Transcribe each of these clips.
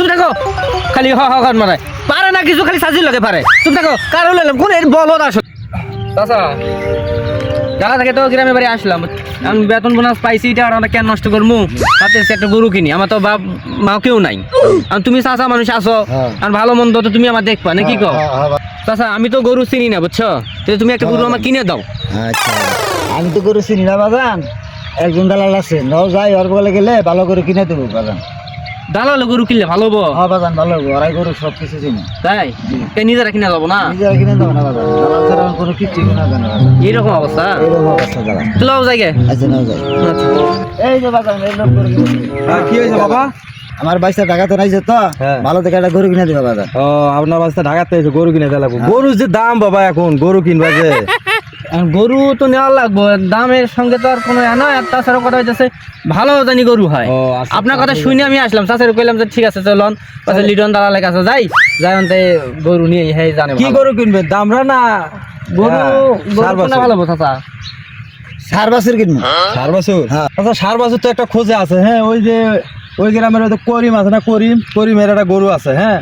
তুমি থাকো। খালি হ হ কর মারায়। পারে না কিছু খালি সাজির লগে পারে। তুমি থাকো। কারও কোন এর বলো না আসলে চাচা। ঢাকা থেকে তো গ্রামে বাড়ি আসলাম। আমি বেতন বোনাস পাইছি এটা আর আমরা কেন নষ্ট করব তাতে একটা গরু কিনি আমার তো বাপ মা কেউ নাই। আর তুমি চাচা মানুষ আসো হ্যাঁ। আর ভালো মন্দ তো তুমি আমার দেখবা নাকি কো চাচা আমি তো গরু চিনি না বুঝছ? তো তুমি একটা গরু আমার কিনে দাও। আচ্ছা। আমি তো গরু চিনি না বাজান। একজন দালাল আছে নাও যাই ওর বলে গেলে ভালো করে কিনে দেবো বাজান। দালাল গরু কিনলে ভালো হব? হ্যাঁ বাজান ভালো হবে। ওরাই গরু সব কিছু চিনি তাই? কে নিজেরা কিনে যাব না? নিজেরা কিনে দেবো না বাজান। দালাল ছাড়া কোনো কিচ্ছু কিনা জানে এইরকম অবস্থা? এইরকম অবস্থা দালাল। চলো জায়গা আচ্ছা নাও যাই। এই যে বাজান এই লোক গরু হ্যাঁ, কি হয়েছে বাবা? আমার বাইশটা টাকাতে নাইছে তো। হ্যাঁ। ভালো থেকে একটা গরু কিনে দেবে বাজান। ও আপনার বাচ্চা ঢাকাতে গরু কিনে দিলাম গরুর যে দাম বাবা এখন গরু কিনবা যে। গরু তো নেওয়া লাগবো দামের সঙ্গে তো আর কোনো নয় আর তাছাড়া কথা হচ্ছে ভালো জানি গরু হয়। আচ্ছা, আপনার কথা শুনে আমি আসলাম চাষের কইলাম যে ঠিক আছে চলন। কথা লিটন দালালের কাছে যাই যাই অন্তে গরু নিয়ে হে জানে কি গরু কিনবেন দামরা না? গরু হ্যাঁ, ভালো বসা সার বাসের কিনবো? সার বাছুর হ্যাঁ। আচ্ছা সার বাছুর তো একটা খোঁজে আছে হ্যাঁ ওই যে ওই গ্রামের ওই যে করিম আছে না করিম করিমের একটা গরু আছে হ্যাঁ।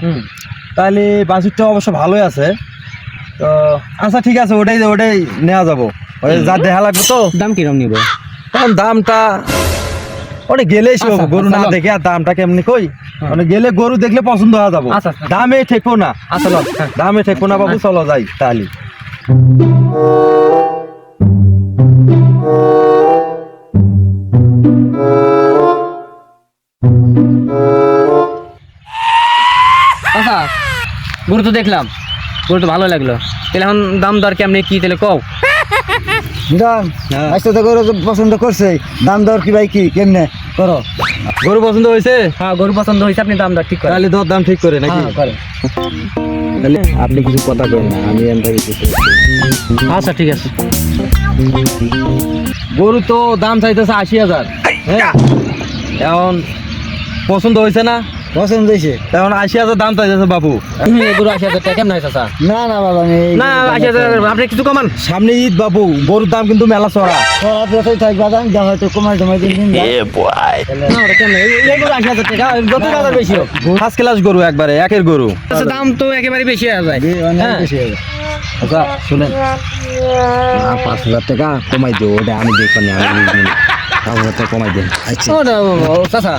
তাহলে বাছুরটা অবশ্য ভালোই আছে। তো আচ্ছা ঠিক আছে ওটাই ওটাই নেওয়া যাব। ওই যা দেখা লাগবে তো। দাম কিরম নিব? কারণ দামটা ওটা গেলেই সব আচ্ছা, গরু না দেখে আর দামটা কেমনি কই? মানে গেলে গরু দেখলে পছন্দ হয়ে যাব। আচ্ছা, আচ্ছা। দামে ঠেকবো না। আচ্ছা লন, হ্যাঁ। দামে ঠেকবো না বাবু চলো যাই তাহলে। আচ্ছা গরু তো দেখলাম। গরু তো ভালো লাগল। তাহলে এখন দাম দর কেমনি কি তাহলে কও? মিলন হ্যাঁ। আজকে তো গরু পছন্দ করছে দাম দর কি ভাই কি? কেমনে? করো। গরু পছন্দ হয়েছে? হ্যাঁ গরু পছন্দ হয়েছে আপনি দাম দর ঠিক করেন। তাহলে দর দাম ঠিক করে নাকি? হ্যাঁ, করেন। তাহলে আপনি কিছু কথা করেন না আমি কিছু আচ্ছা ঠিক আছে। গরু তো দাম চাইতেছে আশি হাজার। হ্যাঁ? এখন পছন্দ হয়েছে না? পছন্দ হয়েছে এখন আশি হাজার দাম বাবু গরু আশি হাজার টাকা কেমন হয় চাচা না না বাবা না আশি হাজার আপনি কিছু কমান। সামনে ঈদ বাবু গরুর দাম কিন্তু মেলা চড়া। যা হয়তো কমাই টমাই দিন দিন না ওটা কেমন? এই এই গরু আশি হাজার টাকা যত হাজার বেশি হোক। ফার্স্ট ক্লাস গরু একবারে একের গরু। আচ্ছা, দাম তো একেবারে বেশি হয়ে যায়। অনেক হ্যাঁ। আচ্ছা শুনেন। পাঁচ হাজার টাকা কমাই দিও ওটা আমি দেখব না আমি কমাই দেন আচ্ছা। ওটা চাচা।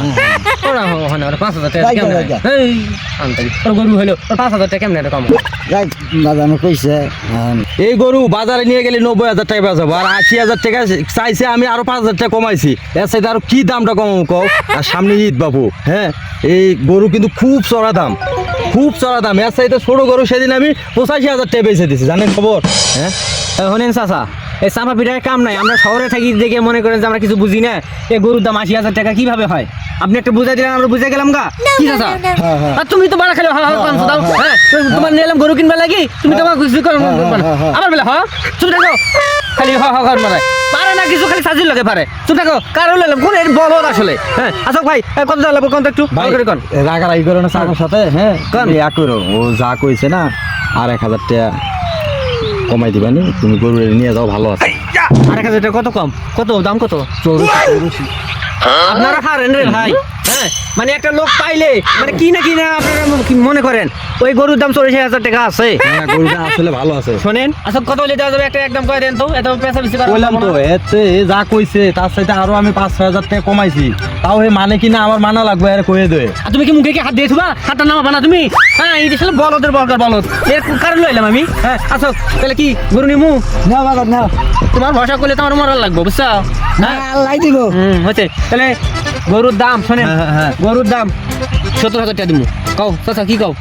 হয় না ওটা পাঁচ হাজার টাকা কেমন। এই আনতারি ওর গরু হইল ওর পাঁচ হাজার টাকা কেমন এটা কম? যাই কইছে হ্যাঁ, এই গরু বাজারে নিয়ে গেলে নব্বই হাজার টাকা বেচাবো আর আশি হাজার টাকা চাইছে আমি আরও পাঁচ হাজার টাকা কমাইছি। এর সাথে আরও কি দামটা কমাবো কও? আর সামনে ঈদ বাবু হ্যাঁ? এই গরু কিন্তু খুব চড়া দাম খুব চড়া দাম। এর সাথে ছোট গরু সেদিন আমি পঁচাশি হাজার টাকা বেচে দিছি জানেন খবর? হ্যাঁ? হনেন চাচা এই চাপা পিঠার কাম নাই। আমরা শহরে থাকি দেখে মনে করেন যে আমরা কিছু বুঝি না। এই গরুর দাম আশি হাজার টাকা কীভাবে হয়? আপনি একটা বুঝাই দিলেন আমরা বুঝে গেলাম গা। কি চাচা? হ্যাঁ, হ্যাঁ। আর তুমি তো বাড়া খেলে হা হা পাঁচশো দাও। হ্যাঁ তোমার নিলাম গরু কিনবা লাগি। তুমি তোমার কিছু করো হ্যাঁ, হ্যাঁ, হ্যাঁ। আমার বেলা হ্যাঁ? চুপ থাকো খালি হ হ কর মারায় পারে না কিছু খালি সাজির লগে পারে। চুপ থাকো কারও লেলাম কোন এর বলো আসলে। হ্যাঁ আসক ভাই কত দেওয়া লাগবে কোন একটু? ভালো করে কোন? রাগারাগি করো না সাথে হ্যাঁ? কান। তুমি এক করো ও যা কইছে না আর এক হাজার টাকা কমাই দিবা নি তুমি গরু নিয়ে যাও ভালো আছে। আরেক হাজার টাকা কত কম? কত? দাম কত? আপনারা খারেন রে ভাই। হ্যাঁ? মানে একটা লোক পাইলে মানে কি না কি না আপনারা কি মনে করেন? ওই গরুর দাম চল্লিশ হাজার টাকা আছে? হ্যাঁ গরুটা আসলে ভালো আছে। শোনেন আচ্ছা কত হলে দেওয়া যাবে? একটা একদম করে দেন তো এত পেশা বেশি বললাম তো এতে যা কইছে তার সাথে আরও আমি পাঁচ ছয় হাজার টাকা কমাইছি। তাও হে মানে কিনা আমার মানা লাগবে আর কয়ে দেয় আর তুমি কি মুখে কি হাত দিয়ে থুবা? হাতটা নামাবা না তুমি? হ্যাঁ এই দেশে বলদের বলকার বলদ। এর কারণ লইলাম আমি? হ্যাঁ আচ্ছা তাহলে কি গরু নিমু? না বাবা না। তোমার ভরসা করলে তোমার মরার লাগবে বুঝছ? না লাই দিব। হুম হচ্ছে তাহলে গরুর দাম শোনেন হ্যাঁ, হ্যাঁ, হ্যাঁ। গরুর দাম সত্তর হাজার টাকা দিব কও চাচা কি কও?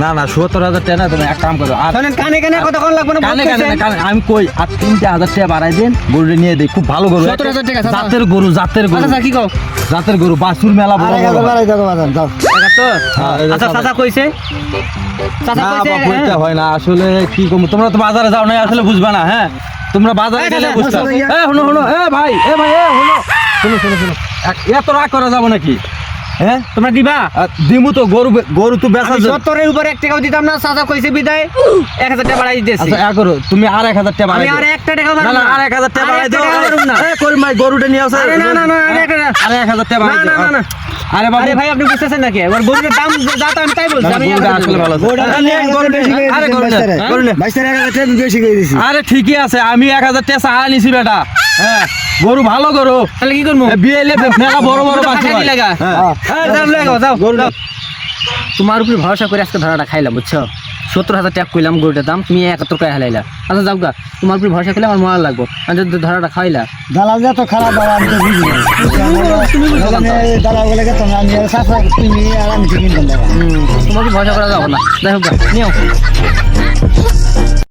না না সত্তর হাজার টাকা না তুমি এক কাম করো আর শোনেন কানে কানে কতক্ষণ লাগবে না কানে কানে কানে আমি কই আর তিনটে হাজার টাকা বাড়াই দেন গরুটা নিয়ে দেই খুব ভালো গরু 70,000 টাকা, চাচা। জাতের গরু জাতের গরু। আচ্ছা কি কও? জাতের গরু বাছুর মেলা বড় বড়। বাড়াই হ্যাঁ, এই যে আচ্ছা চাচা। কইছে? চাচা কইছে বাবু হ্যাঁ। হয় না আসলে কি কম তোমরা তো বাজারে যাও না আসলে বুঝবা না হ্যাঁ? তোমরা বাজারে গেলে বসো, এ শুনো শুনো এ ভাই এ ভাই এ শুনো শুনো শুনো। এত রাগ করা যাব নাকি হ্যাঁ তোমরা দিবা দিমু তো গরু গরু তো বেচা আমি। সত্তরের উপরে এক টাকাও দিতাম না চাচা কইছে বিদায় এক হাজার টাকা বাড়াই দিতেছি আচ্ছা এক করো তুমি আর এক হাজার টাকা আমি বাড়াই আর দিও। একটা টাকা না বাড়াবো না আর এক হাজার টাকা বাড়াই দিও না। এ করিম ভাই গরুটা নিয়ে আসো আরে না, না, না, আর এক হাজার টাকা বাড়াই না, না, না। আরে বাবু আরে ভাই আপনি বুঝতেছেন নাকি এবার গরুর দাম যা তা আমি তাই বলছি আমি গরুটা আসলে ভালো আরে, এক গরু বেশি করে গরু? গরু নে। এক হাজার টাকা বেশি করে দিছি আরে ঠিকই আছে আমি এক হাজার টাকা চা নিছি বেটা হ্যাঁ গরু ভালো গরু। তাহলে কি করব? বিয়ে এলে মেলা বড় বড় বাচ্চা ফাঁকা হয়। হ্যাঁ। তোমার উপরে ভরসা করে আজকে ধরাটা খাইলাম বুঝছ? সত্তর হাজার টাকা কইলাম গরুটার দাম তুমি একাত্তর টাকা হালাইলা। আচ্ছা যাও গা তোমার উপরে ভরসা করলে আমার মরা লাগবো। আমি যদি ধরাটা খাইলা। দালাল যা তো খারাপ। তুমি। আমি দালাল বলে গেতাম আমি তুমি আর আমি তোমার উপরে ভরসা করা যাব না। যাই হোক গা, নিও